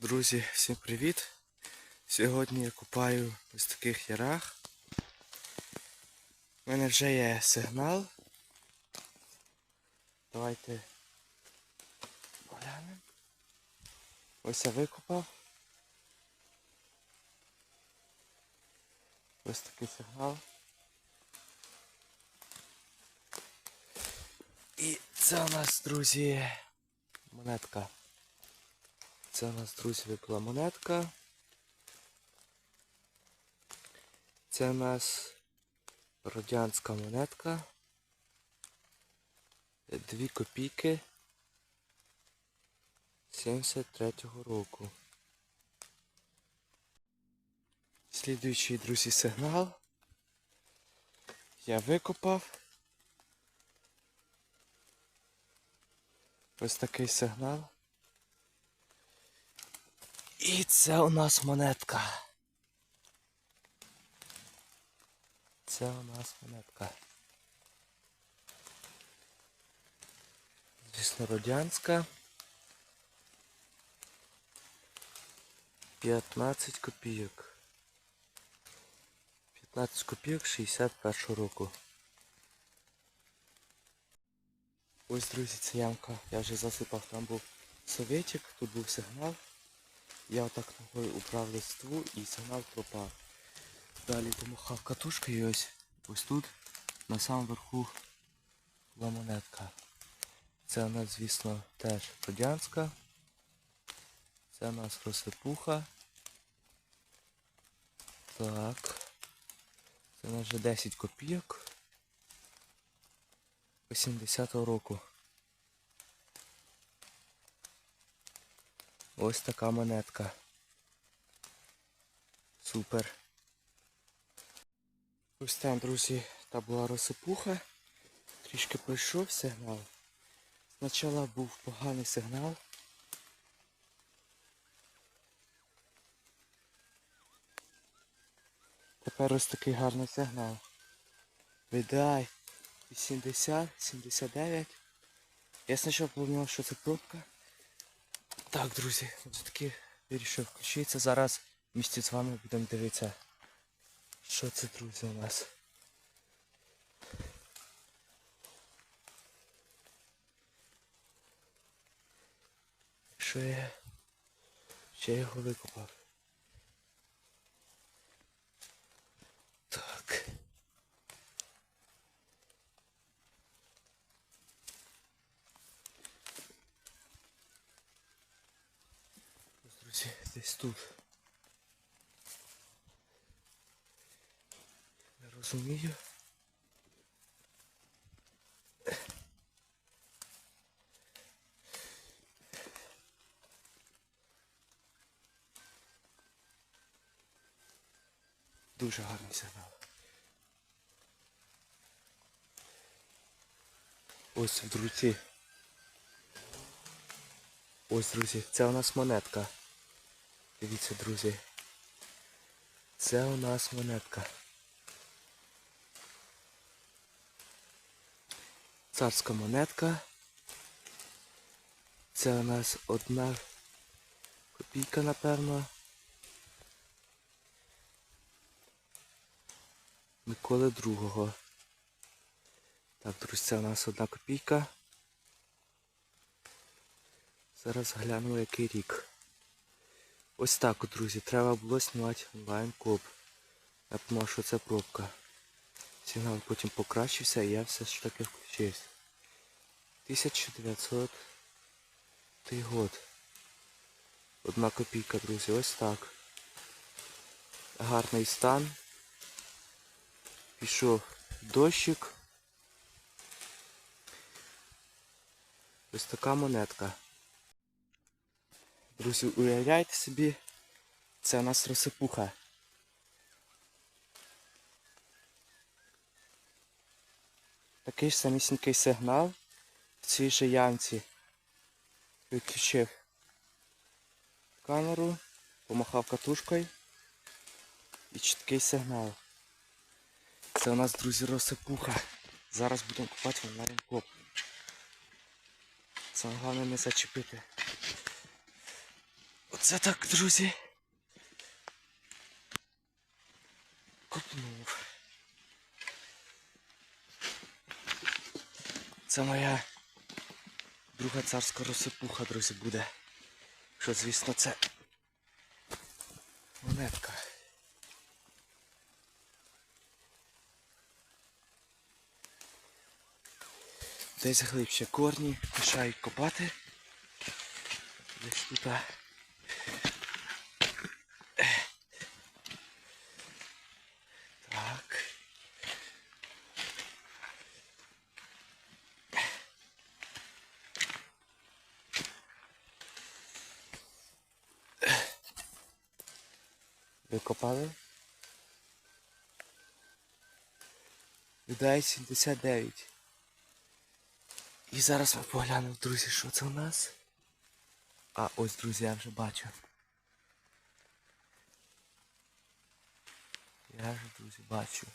Друзі, всім привіт! Сьогодні я купаю ось таких ярах. У мене вже є сигнал. Давайте поглянемо. Ось я викопав. Ось такий сигнал. І це у нас, друзі, монетка. Це у нас, друзі, випала монетка. Це у нас радянська монетка. Дві копійки 73-го року. Слідуючий, друзі, сигнал. Я викопав. Ось такий сигнал. І це у нас монетка. Це у нас монетка. Звісно, радянська. 15 копійок. 15 копійок 61 року. Ось, друзі, це ямка. Я вже засипав, там був советик, тут був сигнал. Я отак ногою убрав листву і сигнал пропав. Далі помахав катушкою і ось ось тут на самому верху була монетка. Це у нас, звісно, теж радянська. Це у нас розсипуха. Так. Це у нас вже 10 копійок. 80-го року. Ось така монетка. Супер. Ось там, друзі, та була розсипуха. Трішки пройшов сигнал. Спочатку був поганий сигнал. Тепер ось такий гарний сигнал. Видай 80, 79. Я спочатку подумав, що це пробка. Так, друзі, все-таки вирішив включитися. Зараз місті з вами будемо дивитися. Що це, друзі, у нас? Що я? Ще я його викопав. Так. Ось, Друзі, десь тут. Не розумію. Дуже гарний сигнал. Ось друзі. Ось, друзі, це у нас монетка. Дивіться, друзі. Це у нас монетка. Царська монетка. Це у нас одна копійка, напевно. Миколи другого. Так, друзі, це у нас одна копійка. Зараз гляну який рік. Ось так, от, друзі, треба було знімати онлайн коп. Я думав, що це пробка. Сигнал потім покращився і я все ж таки включився. 1900 год. Одна копійка, друзі, ось так. Гарний стан. Пішов дощик. Ось така монетка. Друзі, уявляйте собі, це у нас розсипуха. Такий ж самісінький сигнал в цій же ямці. Виключив камеру, помахав катушкою і чіткий сигнал. Це у нас, друзі, розсипуха. Зараз будемо купати онлайн коп. Саме головне не зачепити. Оце так, друзі. Копнув. Це моя друга царська розсипуха, друзі, буде. Що, звісно, це монетка. Десь глибше корні мішають копати. Десь тут. Викопали? Людей 79. І зараз ми поглянемо, друзі, що це у нас. А ось, друзі, я вже бачу. Я вже, друзі, бачу.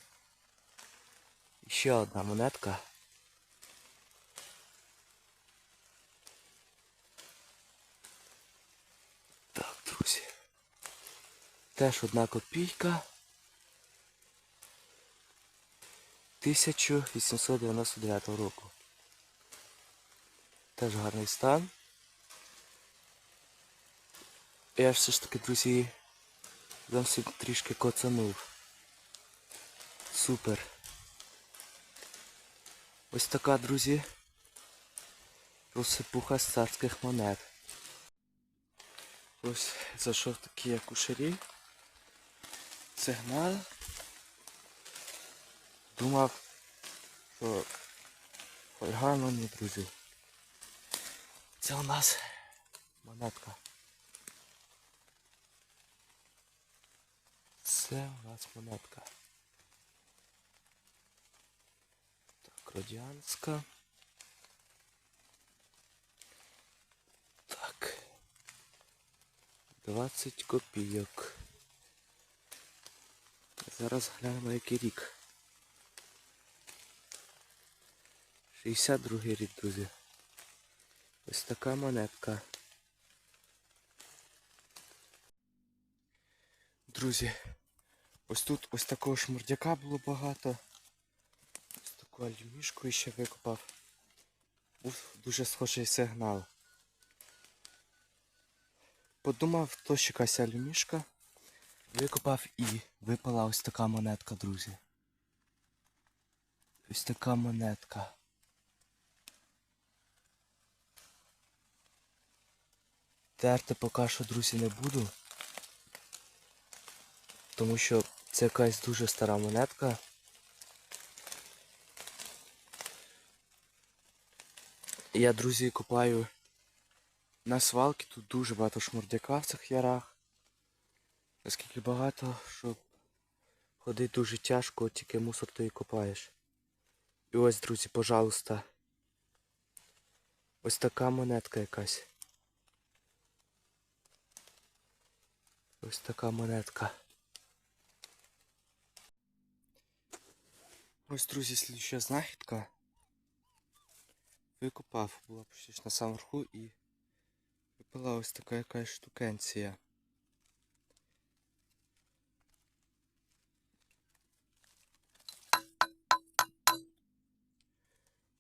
Ще одна монетка. Так, друзі. Теж одна копійка. 1899 року. Теж гарний стан. Я все ж таки, друзі, зовсім трішки коцанув. Супер. Ось така, друзі. Розсипуха з царських монет. Ось зайшов такий як кушарі. Сигнал. Думав, що гарно ні, друзі. Це у нас монетка. Це у нас монетка. Так, радіанська. Так. 20 копійок. Зараз глянемо який рік. 62 рік, друзі. Ось така монетка. Друзі, ось тут ось такого шмурдяка було багато. Ось таку алюмішку ще викопав. Був дуже схожий сигнал. Подумав, то ще якась алюмішка. Викопав і випала ось така монетка, друзі. Ось така монетка. Терти поки що, друзі, не буду. Тому що це якась дуже стара монетка. Я, друзі, копаю на свалки, тут дуже багато шмурдяка в цих ярах. Наскільки багато, що ходити дуже тяжко, тільки мусор то і копаєш. І ось, друзі, пожалуйста. Ось така монетка якась. Ось така монетка. Ось, друзі, слідча знахідка. Викопав, була почти на самому верху і випала ось така якась штукенція.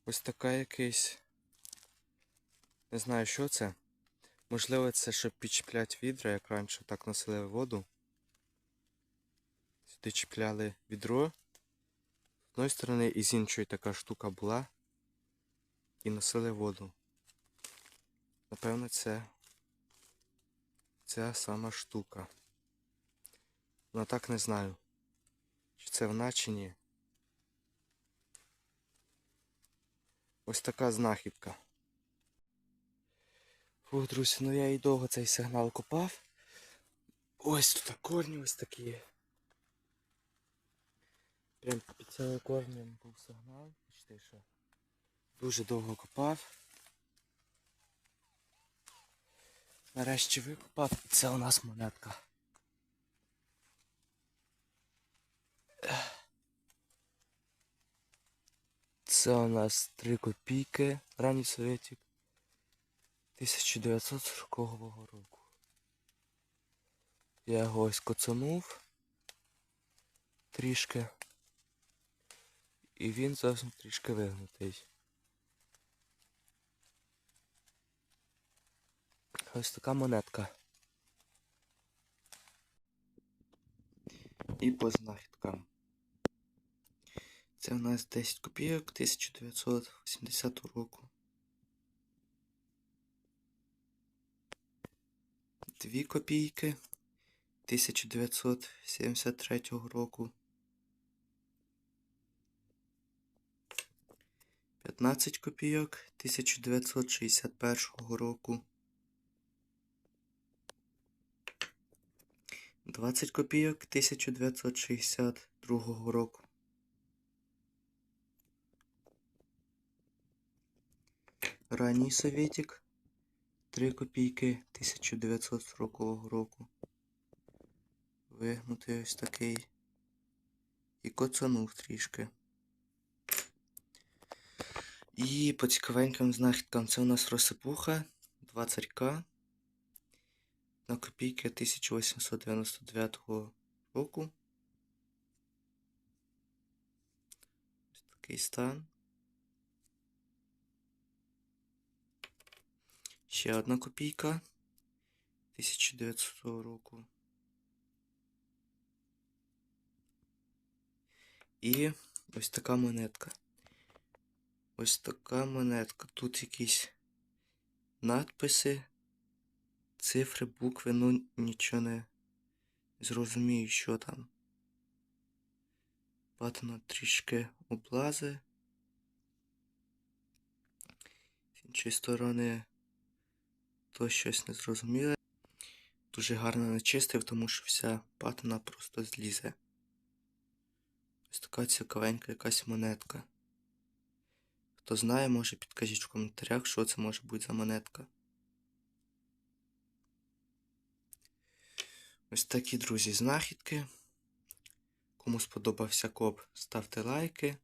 Ось така якийсь. Не знаю, що це. Можливо, це щоб підчіпляти відра, як раніше так носили воду. Сюди чіпляли відро. З одної сторони і з іншої така штука була. І носили воду. Напевно, це ця сама штука. Ну так не знаю. Чи це вона, чи ні. Ось така знахідка. Фух, друзі, ну я і довго цей сигнал копав. Ось тут корні ось такі. Прям під цими корнем був сигнал. Бачите, що дуже довго копав. Нарешті викопав. Це у нас монетка. Це у нас 3 копійки, ранній совєтік 1940 року. Я його ось коцанув трішки. І він зовсім трішки вигнутий. Ось така монетка. І по знахідкам. Це у нас 10 копійок 1980 року. Дві копійки 1973 року. 15 копійок 1961 року. 20 копійок 1962 року. Ранній совєтік 3 копійки 1940 року. Вигнутий ось такий. І коцанув трішки. І по цікавеньким знахідкам це у нас розсипуха 2 царька на копійки 1899 року. Ось такий стан. Ще одна копійка 1900 року. І ось така монетка. Ось така монетка. Тут якісь надписи, цифри, букви, ну нічого не зрозумію, що там. Патина трішки облази. З іншої сторони то щось не зрозуміле. Дуже гарно начистив, тому що вся патина просто злізе. Ось така цікавенька якась монетка. Хто знає, може підкажіть в коментарях, що це може бути за монетка. Ось такі, друзі, знахідки. Кому сподобався коп, ставте лайки,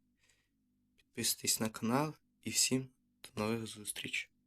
підписуйтесь на канал і всім до нових зустріч!